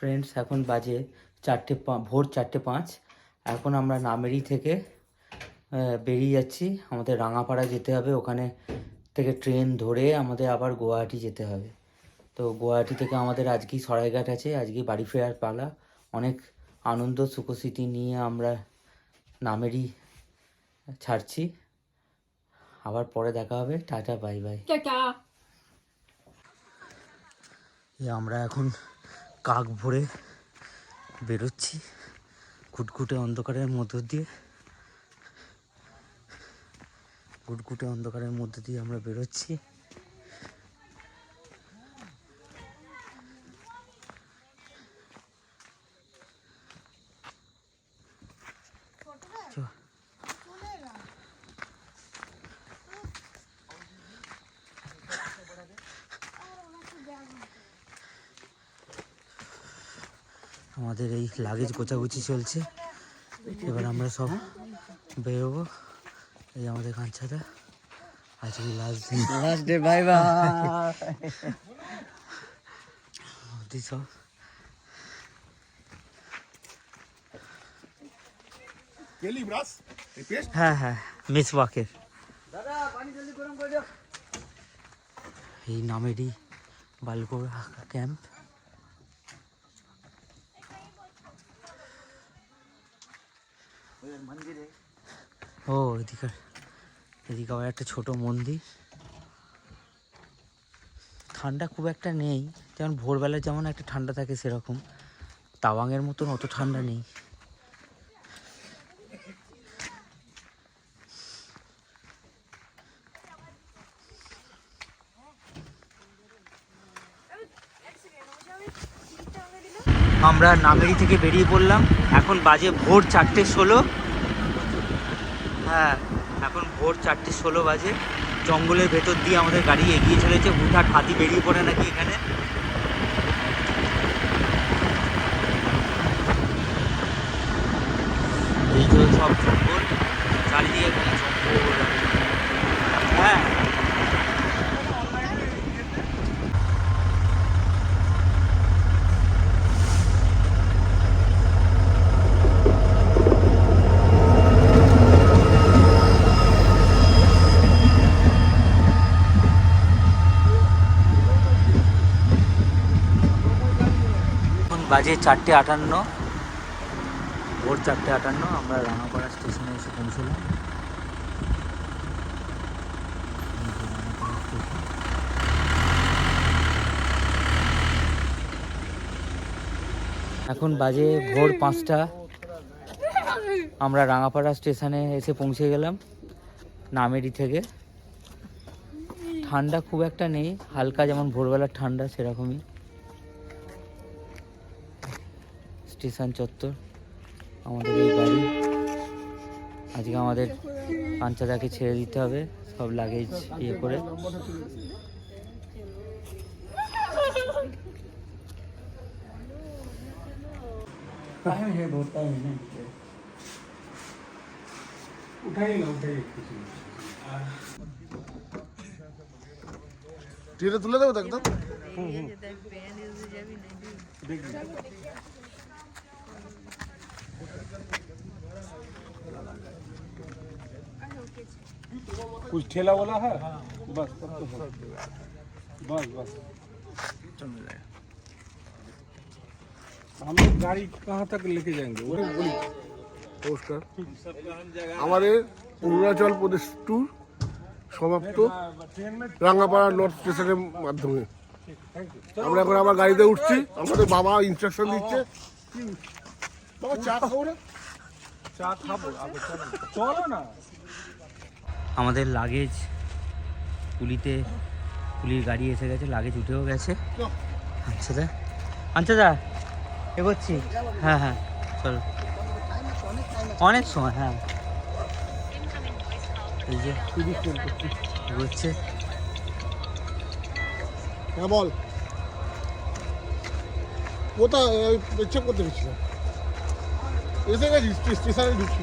Friends এখন বাজে চারটে ভোর চারটে পাঁচ। এখন আমরা নামেরি থেকে বেরিয়ে যাচ্ছি। আমাদের রাঙাপাড়া যেতে হবে। ওখানে থেকে ট্রেন ধরে আমাদের আবার গুয়াহাটি যেতে হবে। তো গুয়াহাটি থেকে আমাদের আজকেই সরাইঘাট আছে। আজকে বাড়ি ফেরার পালা। অনেক আনন্দ সুখস্মৃতি নিয়ে আমরা নামেরি ছাড়ছি। আবার পরে দেখা হবে। Tata bye bye. আমরা এখন কাক ভরে বেরোচ্ছি। ঘুটঘুটে অন্ধকারের মধ্য দিয়ে। ঘুটঘুটে অন্ধকারের মধ্য দিয়ে আমরা বেরোচ্ছি। আমাদের এই লাগেজ গোছাগুছি চলছে। এবার আমরা সব বেরোবো। এই আমাদের কাঞ্চাটা আজকে লাস্ট দিন লাস্ট ডে বাই বাই সব। হ্যাঁ হ্যাঁ মিস ওয়াকের দাদা পানি জলদি গরম করে দাও। এই নামেরই বালগোড়া ক্যাম্প। ও, এদিকে এদিকে আবার একটা ছোট মন্দির। ঠান্ডা খুব একটা নেই। যেমন ভোরবেলা যেমন একটা ঠান্ডা থাকে সেরকম। তাওয়াংয়ের মতন অত ঠান্ডা নেই। আমরা নামেরি থেকে বেরিয়ে পড়লাম। এখন বাজে ভোর চারটে ষোলো। হ্যাঁ এখন ভোর চারটে ষোলো বাজে। জঙ্গলের ভেতর দিয়ে আমাদের গাড়ি এগিয়ে চলেছে। হুটহাট হাতি বেরিয়ে পড়ে নাকি এখানে এই তো সব জঙ্গল চারিদিকে খালি জঙ্গল হ্যাঁ এখন বাজে চারটে আটান্ন। ভোর চারটে আটান্ন, আমরা রাঙাপাড়া স্টেশনে এসে পৌঁছলাম। এখন বাজে ভোর পাঁচটা। আমরা রাঙাপাড়া স্টেশনে এসে পৌঁছে গেলাম নামেরি থেকে। ঠান্ডা খুব একটা নেই, হালকা যেমন ভোরবেলার ঠান্ডা সেরকমই। স্টেশন চত্বর। আমাদের এই বাড়ি। আজকে আমাদের পাঞ্চাদাকে ছেড়ে দিতে হবে সব লাগেজ ইয়ে করে। তুলে দেবো দেখ। कुछ ठेला वाला है बस तब तो हो बस बस हम लोग गाड़ी कहाँ तक लेके जाएंगे वो बोली নমস্কার আমাদের অরুণাচল প্রদেশ ট্যুর সমাপ্ত রাঙ্গাপাড়া নর্থ স্টেশনের মাধ্যমে আমরা এখন আবার গাড়িতে উঠছি আমাদের বাবা ইনস্ট্রাকশন দিচ্ছে বাবা চা খাবো না চা খাবো চলো না আমাদের লাগেজ পুলিতে পুলির গাড়ি এসে গেছে লাগেজ উঠেও গেছে। আচ্ছা দা আচ্ছা দা এগোচ্ছি। হ্যাঁ হ্যাঁ চলো। অনেক সময় হ্যাঁ। এই যে এগোচ্ছে। হ্যাঁ বল। কোথায়? চেক করতে গেছিলাম। এসে গেছি স্টেশনে ঢুকছি।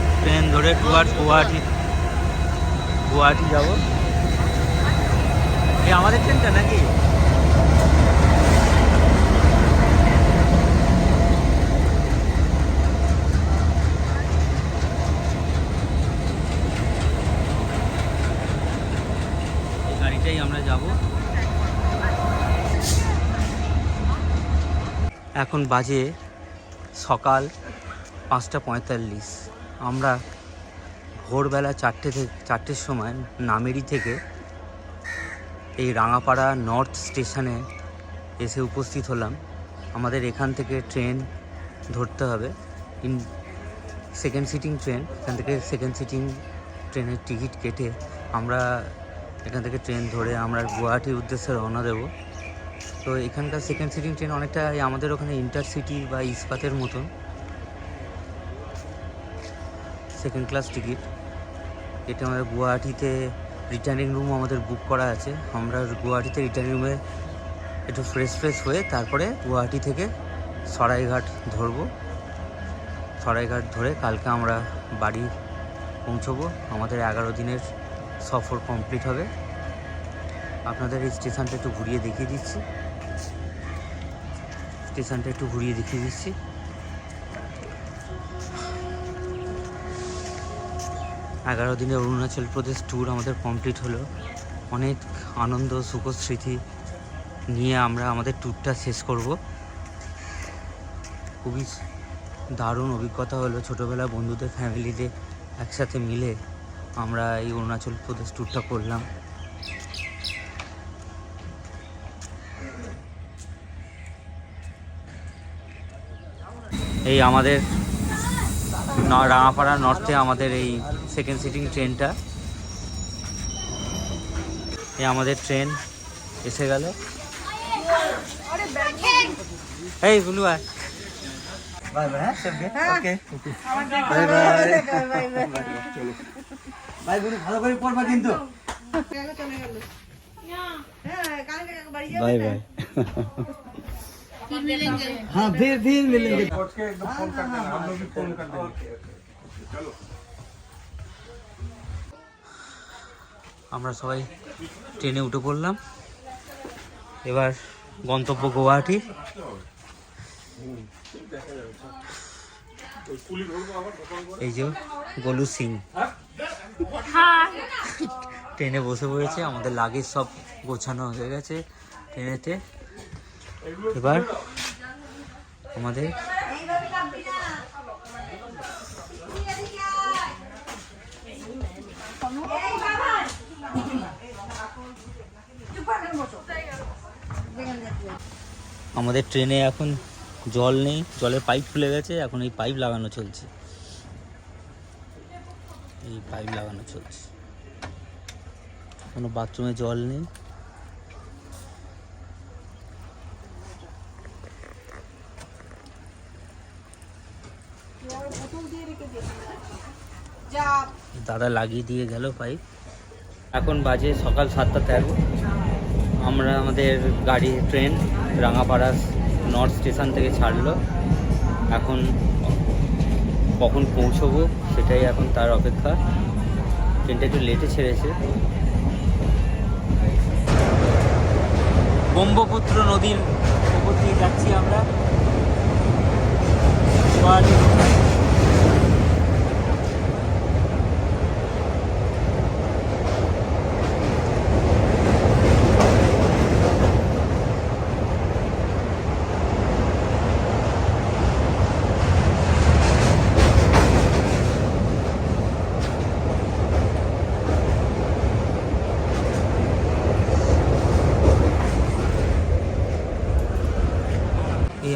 ট্রেন ধরে টুয়ার্ডস গুয়াহাটি। গুয়াহাটি যাব। এই আমাদের ট্রেনটা নাকি? গাড়িটাই আমরা যাব। এখন বাজে সকাল পাঁচটা পঁয়তাল্লিশ। আমরা ভোরবেলা চারটে থেকে চারটের সময় নামেরি থেকে এই রাঙাপাড়া নর্থ স্টেশনে এসে উপস্থিত হলাম। আমাদের এখান থেকে ট্রেন ধরতে হবে। ইন সেকেন্ড সিটিং ট্রেন, এখান থেকে সেকেন্ড সিটিং ট্রেনের টিকিট কেটে আমরা এখান থেকে ট্রেন ধরে আমরা গুয়াহাটির উদ্দেশ্যে রওনা দেবো। তো এখানকার সেকেন্ড সিটিং ট্রেন অনেকটা আমাদের ওখানে ইন্টারসিটি বা ইস্পাতের মতন। সেকেন্ড ক্লাস টিকিট এটা আমাদের গুয়াহাটিতে রিটার্নিং রুম আমাদের বুক করা আছে। আমরা গুয়াহাটিতে রিটার্নিং রুমে একটু ফ্রেশ ফ্রেশ হয়ে তারপরে গুয়াহাটি থেকে সরাইঘাট ধরবো। সরাইঘাট ধরে কালকে আমরা বাড়ি পৌঁছবো। আমাদের এগারো দিনের সফর কমপ্লিট হবে। আপনাদের এই স্টেশনটা একটু ঘুরিয়ে দেখিয়ে দিচ্ছি। স্টেশনটা একটু ঘুরিয়ে দেখিয়ে দিচ্ছি। এগারো দিনের অরুণাচল প্রদেশ ট্যুর আমাদের কমপ্লিট হলো। অনেক আনন্দ সুখ স্মৃতি নিয়ে আমরা আমাদের ট্যুরটা শেষ করব। খুবই দারুণ অভিজ্ঞতা হলো ছোটোবেলা বন্ধুদের ফ্যামিলিতে একসাথে মিলে আমরা এই অরুণাচল প্রদেশ ট্যুরটা করলাম। এই আমাদের রাঙাপাড়া নর্থে আমাদের এই সেকেন্ড সিটিং ট্রেনটা এই আমাদের ট্রেন এসে গেল এই গুলু আয় বাই বাই হ্যাঁ সবকে ওকে বাই বাই ভাই গুরু ভালো করে পড়বা কিন্তু बाय बाय हाँ फिर फिर मिलेंगे আমরা সবাই ট্রেনে উঠে পড়লাম। এবার গন্তব্য গুয়াহাটি। এই যে গোলু সিং। ট্রেনে বসে পড়েছে, আমাদের লাগেজ সব গোছানো হয়ে গেছে ট্রেনেতে। এবার আমাদের আমাদের ট্রেনে এখন জল নেই, জলের পাইপ খুলে গেছে, এখন এই পাইপ লাগানো চলছে। এই পাইপ লাগানো চলছে। কোনো বাথরুমে জল নেই। দাদা লাগিয়ে দিয়ে গেল পাইপ। এখন বাজে সকাল সাতটা তেরো। আমরা আমাদের গাড়ি, ট্রেন রাঙাপাড়া নর্থ স্টেশন থেকে ছাড়লো। এখন কখন পৌঁছবো সেটাই এখন তার অপেক্ষা। ট্রেনটা একটু লেটে ছেড়েছে। ব্রহ্মপুত্র নদীর উপর দিয়ে যাচ্ছি আমরা।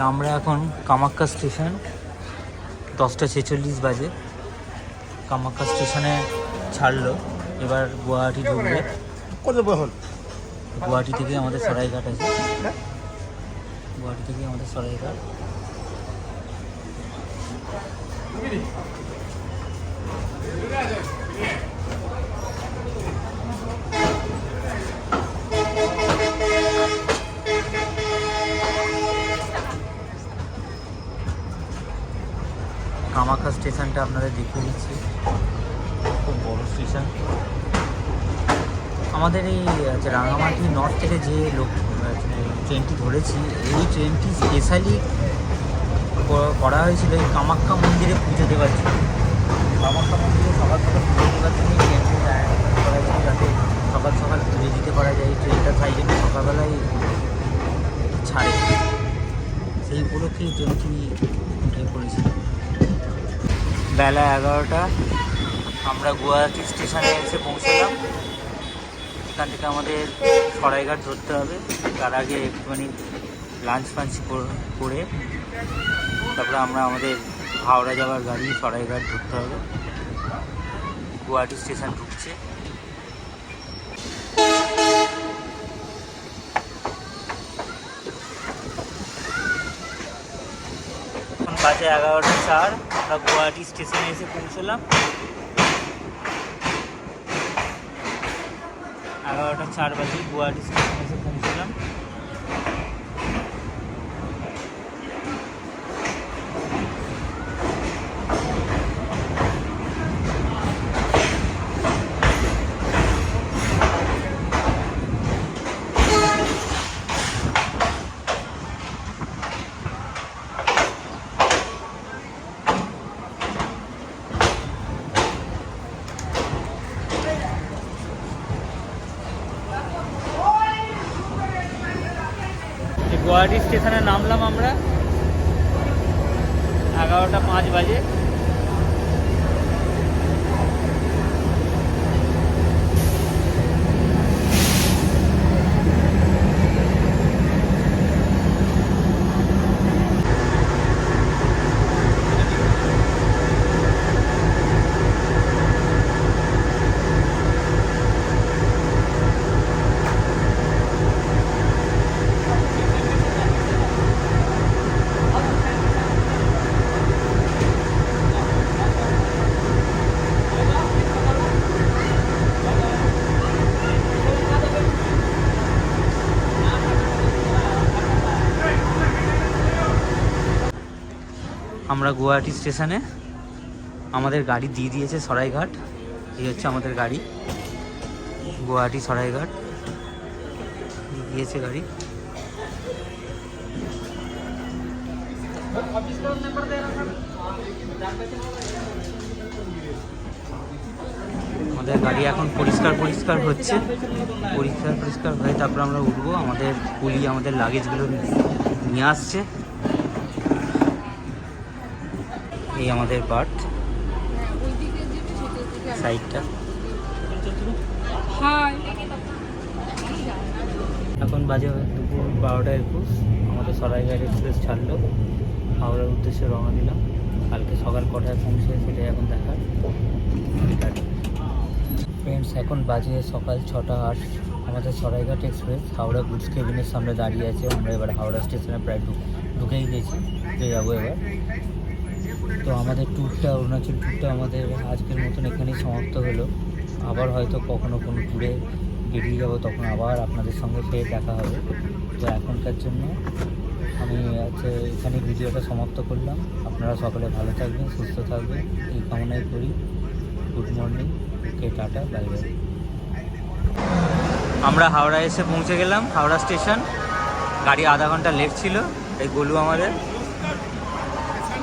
আমরা এখন কামাক্কা স্টেশন দশটা ছেচল্লিশ বাজে। কামাক্কা স্টেশনে ছাড়লো এবার গুয়াহাটি ঢুকবে। গুয়াহাটি থেকে আমাদের সরাইঘাট আছে। গুয়াহাটি থেকে আমাদের সরাইঘাট। স্টেশনটা আপনাদের দেখিয়ে দিচ্ছি। খুব বড় স্টেশন। আমাদের এই রাঙামাটি নর্থ থেকে যে লোক ট্রেনটি ধরেছি, এই ট্রেনটি স্পেশালি করা হয়েছিল এই কামাখ্যা মন্দিরে পুজো দেওয়ার জন্য। কামাখ্যা মন্দিরে সকাল সকাল পুজো দেওয়ার জন্য এই ট্রেনটি করা হয়েছিল যাতে সকাল সকাল পুজো দিতে পারা যায়। এই ট্রেনটা তাই জন্য সকালবেলায় ছাড়ে। সেই উপলক্ষে ট্রেনটি ইয়ে করেছিল বেলা এগারোটা। আমরা গুয়াহাটি স্টেশনে এসে পৌঁছলাম। এখান থেকে আমাদের সরাইঘাট ধরতে হবে। তার আগে একটুখানি লাঞ্চ ফাঞ্চ কর- তারপরে আমরা আমাদের হাওড়া যাওয়ার গাড়ি সরাইঘাট ধরতে হবে। গুয়াহাটি স্টেশন ঢুকছে। বাজে এগারোটা চার। আমরা গুয়াহাটি স্টেশনে এসে পৌঁছলাম। এগারোটা চার বাজে গুয়াহাটি স্টেশনে এসে পৌঁছলাম এই গুয়াহাটি স্টেশনে নামলাম আমরা। এগারোটা পাঁচ বাজে। আমরা গুয়াহাটি স্টেশনে আমাদের গাড়ি দিয়ে দিয়েছে সরাইঘাট। এই হচ্ছে আমাদের গাড়ি। গুয়াহাটি সরাইঘাট। দিয়েছে গাড়ি। আমাদের গাড়ি এখন পরিষ্কার পরিষ্কার হচ্ছে। পরিষ্কার পরিষ্কার হয়ে তারপর আমরা উঠবো। আমাদের পুলি, আমাদের লাগেজগুলো নিয়ে আসছে। এই আমাদের বার্থ সাইডটা। এখন বাজে দুপুর বারোটা একুশ। আমাদের সরাইঘাট এক্সপ্রেস ছাড়লো। হাওড়ার উদ্দেশ্যে রওনা দিলাম। কালকে সকাল কটায় পৌঁছে সেটাই এখন দেখার। ফ্রেন্ডস এখন বাজে সকাল ছটা আট। আমাদের সরাইঘাট এক্সপ্রেস হাওড়া গুজ কেবিনের সামনে দাঁড়িয়ে আছে। আমরা এবার হাওড়া স্টেশনে প্রায় ঢুকেই গেছি। ঢুকে যাব এবার। তো আমাদের ট্যুরটা অরুণাচল ট্যুরটা আমাদের আজকের মতন এখানেই সমাপ্ত হলো। আবার হয়তো কখনো কোনো ট্যুরে বেরিয়ে যাব, তখন আবার আপনাদের সঙ্গে ফের দেখা হবে। তো এখনকার জন্য আমি হচ্ছে এখানে ভিডিওটা সমাপ্ত করলাম। আপনারা সকলে ভালো থাকবেন, সুস্থ থাকবেন। এই কামনাই করি। গুড মর্নিং কে টাটা বাই বাই আমরা হাওড়া এসে পৌঁছে গেলাম, হাওড়া স্টেশন। গাড়ি আধা ঘণ্টা লেট ছিল, এই গোলু আমাদের।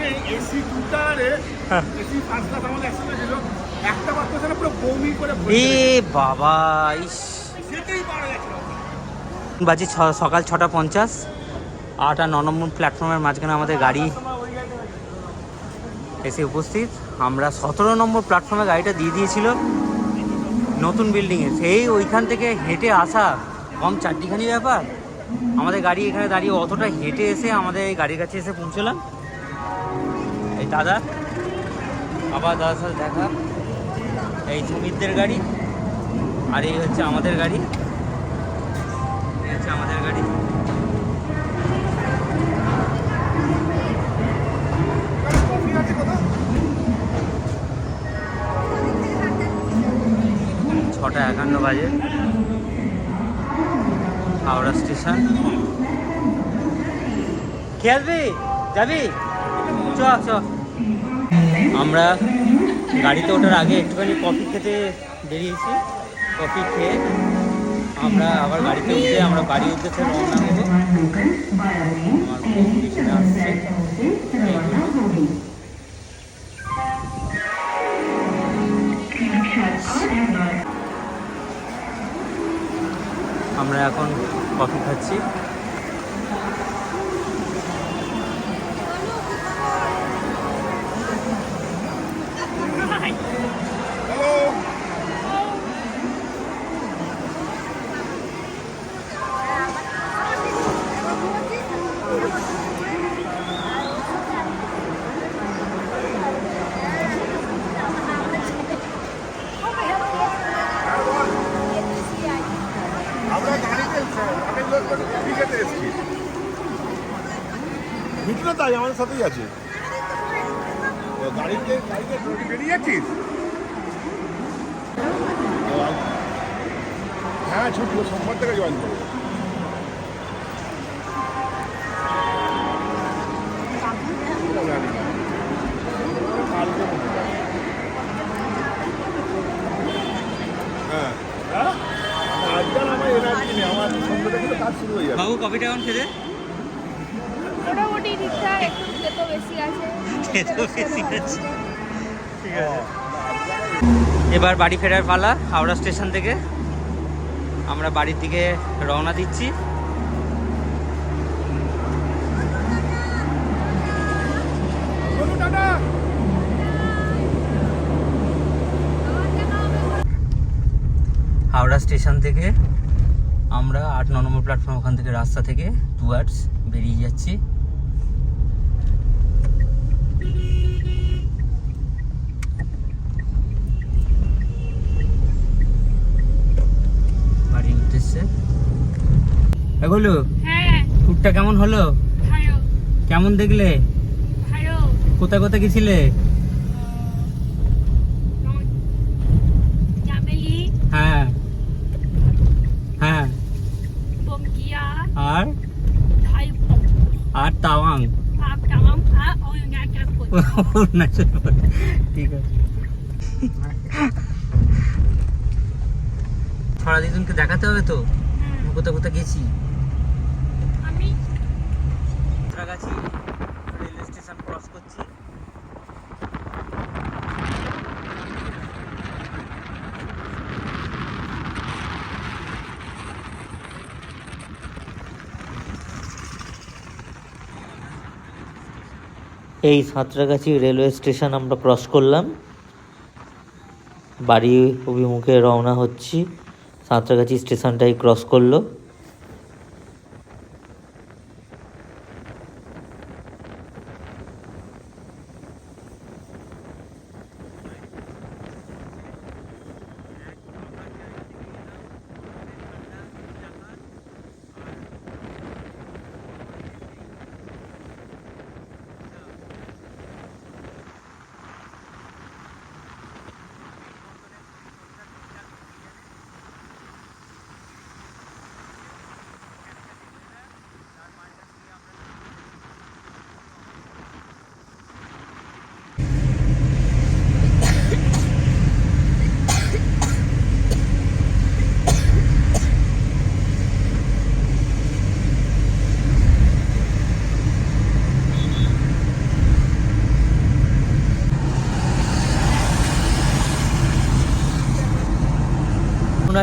এখানে এসি টুটারে এসি ফার্স্ট ক্লাস আমাদের একসাথে ছিল। একটা মাত্র ছিল পুরো বমি করে এ বাবা ইস। সেটাই পারা গেছিল বাজে ছ সকাল ছটা পঞ্চাশ। আট আর ন নম্বর প্ল্যাটফর্মের মাঝখানে আমাদের গাড়ি। এসে উপস্থিত। আমরা সতেরো নম্বর প্ল্যাটফর্মে গাড়িটা দিয়ে দিয়েছিল। নতুন বিল্ডিংয়ে সেই ওইখান থেকে হেঁটে আসা। কম চারটিখানি ব্যাপার। আমাদের গাড়ি এখানে দাঁড়িয়ে অতটা হেঁটে এসে আমাদের এই গাড়ির কাছে এসে পৌঁছলাম। এই দাদা, আবার দাদার সাথে দেখা। এই সুমিতদের গাড়ি, আর এই হচ্ছে আমাদের গাড়ি। এই হচ্ছে আমাদের গাড়ি। ছটা একান্ন বাজে। হাওড়া স্টেশন। কে আসবি? যাবি? আমরা গাড়িতে ওঠার আগে একটুখানি কফি খেতে বেরিয়েছি। কফি খেয়ে আমরা আবার গাড়িতে উঠে আমরা বাড়ি উদ্দেশ্যে রওনা দেবো। আমার আমরা এখন কফি খাচ্ছি। থেকে তো কাজ শুরু হয়ে যাবে বাবু কফিটা এখন খেতে? মোটামুটি ঠিকঠাক একটু খেতে বেশি আছে। খেতেও বেশি আছে। ঠিক আছে। এবার বাড়ি ফেরার পালা হাওড়া স্টেশন থেকে। আমরা বাড়ির দিকে রওনা দিচ্ছি। হাওড়া স্টেশন থেকে আমরা আট নম্বর প্ল্যাটফর্ম ওখান থেকে রাস্তা থেকে টুয়ার্ডস বেরিয়ে যাচ্ছি বাড়ির উদ্দেশ্যে এগুলো হ্যাঁ। ট্যুরটা কেমন হলো? ভালো কেমন দেখলে? ভালো কোথায় কোথায় গেছিলে? হ্যাঁ। হ্যাঁ। আর? আর তাওয়াং। ঠিক আছে। দেখাতে হবে তো? আমি কোথায় কোথায় গেছি আমি সাঁতরাগাছি রেলওয়ে স্টেশন ক্রস করছি এই সাঁতরাগাছি রেলওয়ে স্টেশন আমরা ক্রস করলাম। বাড়ি অভিমুখে রওনা হচ্ছি। সাঁতরাগাছি স্টেশনটাই ক্রস করল।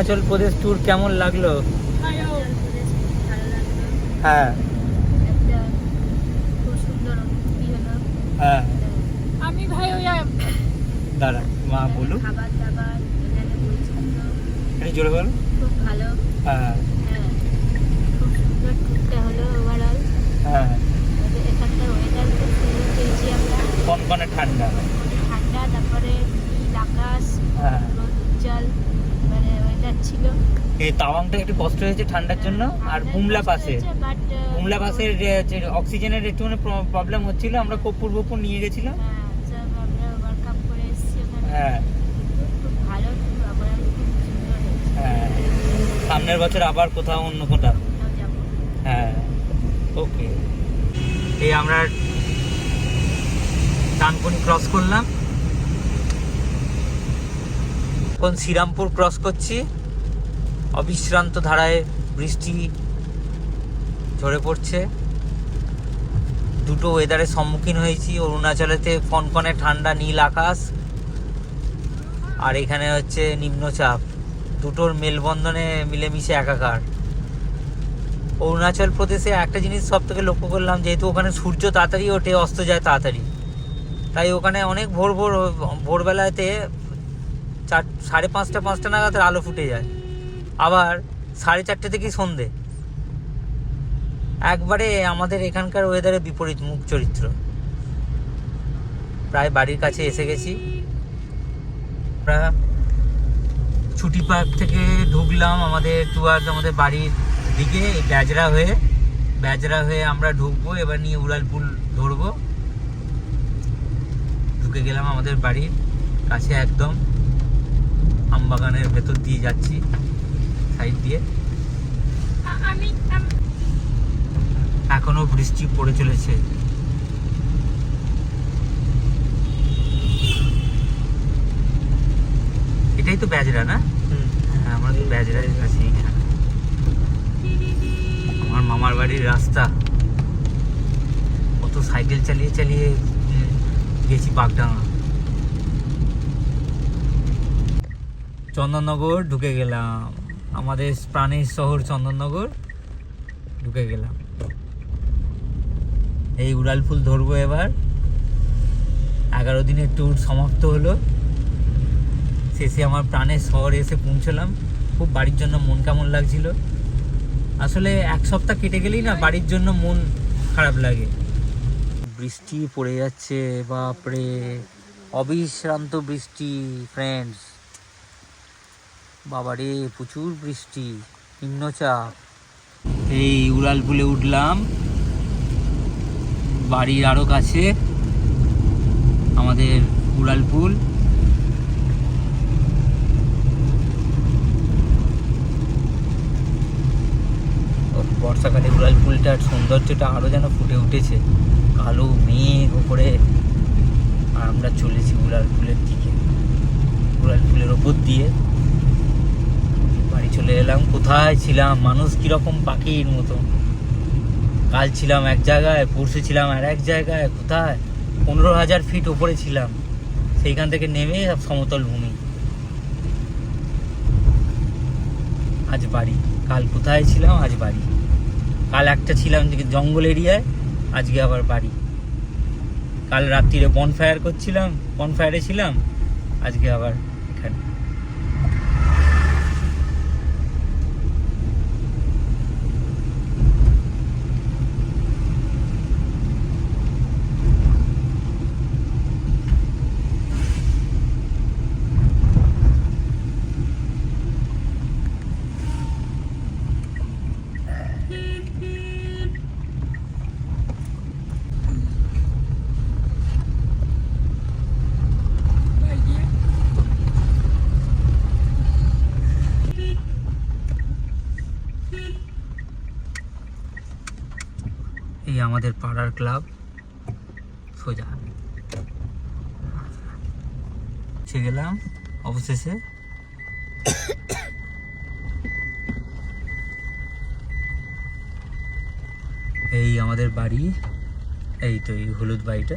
অরুণাচল প্রদেশ ট্যুর কেমন লাগল? হ্যাঁ। হ্যাঁ। আমি ভাই ওই দাঁড়া মা বলুন খাবার দাবার পরিচ্ছন্ন জোরে বল খুব ভালো হ্যাঁ। খুব সুন্দর টুরটা হলো ওভারঅল হ্যাঁ। এখানকার ওয়েদার খুব সুন্দর পেয়েছি আমরা কনকনে ঠান্ডা। ঠান্ডা তারপরে নীল আকাশ হ্যাঁ। রোদ উজ্জ্বল। মানে ওয়েদার ছিল এই তাওয়াংটা একটু কষ্ট হয়েছে ঠান্ডার জন্য আর বুমলা পাশে। বুমলা পাশের যে অক্সিজেনের একটুখানি প্রবলেম হচ্ছিল আমরা কপুরবপুর নিয়ে গেছিলাম। হ্যাঁ ওভারঅল খুব হ্যাঁ সামনের বছর আবার কোথাও অন্য কোথাও হ্যাঁ ওকে এই আমরা ডানকুনি ক্রস করলাম। এখন শ্রীরামপুর ক্রস করছি। অবিশ্রান্ত ধারায় বৃষ্টি ঝরে পড়ছে। দুটো ওয়েদারের সম্মুখীন হয়েছি। অরুণাচলেতে কনকনে ঠান্ডা নীল আকাশ। আর এখানে হচ্ছে নিম্নচাপ। দুটোর মেলবন্ধনে মিলেমিশে একাকার। অরুণাচল প্রদেশে একটা জিনিস সব থেকে লক্ষ্য করলাম, যেহেতু ওখানে সূর্য তাড়াতাড়ি ওঠে, অস্ত যায় তাড়াতাড়ি। তাই ওখানে অনেক ভোর ভোর, ভোরবেলাতে চার, সাড়ে পাঁচটা পাঁচটা নাগাদ আলো ফুটে যায়। আবার সাড়ে চারটে থেকেই সন্ধে। একবারে আমাদের এখানকার ওয়েদারের বিপরীত মুখ চরিত্র। প্রায় বাড়ির কাছে এসে গেছি। ছুটি পার্ক থেকে ঢুকলাম আমাদের টুয়ার্স আমাদের বাড়ির দিকে ব্যাজরা হয়ে। ব্যাজরা হয়ে আমরা ঢুকবো, এবার নিয়ে উড়ালপুল ধরবো। ঢুকে গেলাম আমাদের বাড়ির কাছে একদম। আমবাগানের ভেতর দিয়ে যাচ্ছি। সাইড দিয়ে। আমি এখনও বৃষ্টি পড়ে চলেছে। এটাই তো ব্যাজরা না? হ্যাঁ আমরা তো কাছে এইখানে আমার মামার বাড়ির রাস্তা। কত সাইকেল চালিয়ে চালিয়ে গেছি বাগডাঙ্গা। চন্দননগর ঢুকে গেলাম। আমাদের প্রাণের শহর চন্দননগর, ঢুকে গেলাম। এই উড়াল ফুল ধরবো এবার। এগারো দিনের ট্যুর সমাপ্ত হলো। শেষে আমার প্রাণের শহরে এসে পৌঁছলাম। খুব বাড়ির জন্য মন কেমন লাগছিল। আসলে এক সপ্তাহ কেটে গেলেই না বাড়ির জন্য মন খারাপ লাগে। বৃষ্টি পড়ে যাচ্ছে, বাপরে। অবিশ্রান্ত বৃষ্টি ফ্রেন্ডস বাবারে প্রচুর বৃষ্টি নিম্নচাপ। এই উড়াল উড়ালপুলে উঠলাম। বাড়ির আরও কাছে আমাদের উড়ালপুল ওহ, বর্ষাকালে উড়ালপুলটার সৌন্দর্যটা আরও যেন ফুটে উঠেছে। কালো মেঘ উপরে আর আমরা চলেছি উড়ালপুলের দিকে। উড়ালপুলের ওপর দিয়ে। চলে এলাম। কোথায় ছিলাম? মানুষ কীরকম পাখির মতো? কাল ছিলাম এক জায়গায়, পরশু ছিলাম আর এক জায়গায়, কোথায়? পনেরো হাজার ফিট ওপরে ছিলাম। সেইখান থেকে নেমে সমতল ভূমি। আজ বাড়ি। কাল কোথায় ছিলাম? আজ বাড়ি। কাল একটা ছিলাম জঙ্গল এরিয়ায়, আজকে আবার বাড়ি। কাল রাত্রিরে বনফায়ার করছিলাম। বনফায়ারে ছিলাম, আজকে আবার এখানে এই আমাদের পাড়ার ক্লাব। সোজা। সে গেলাম অবশেষে। এই আমাদের বাড়ি। এই তো এই হলুদ বাড়িটা।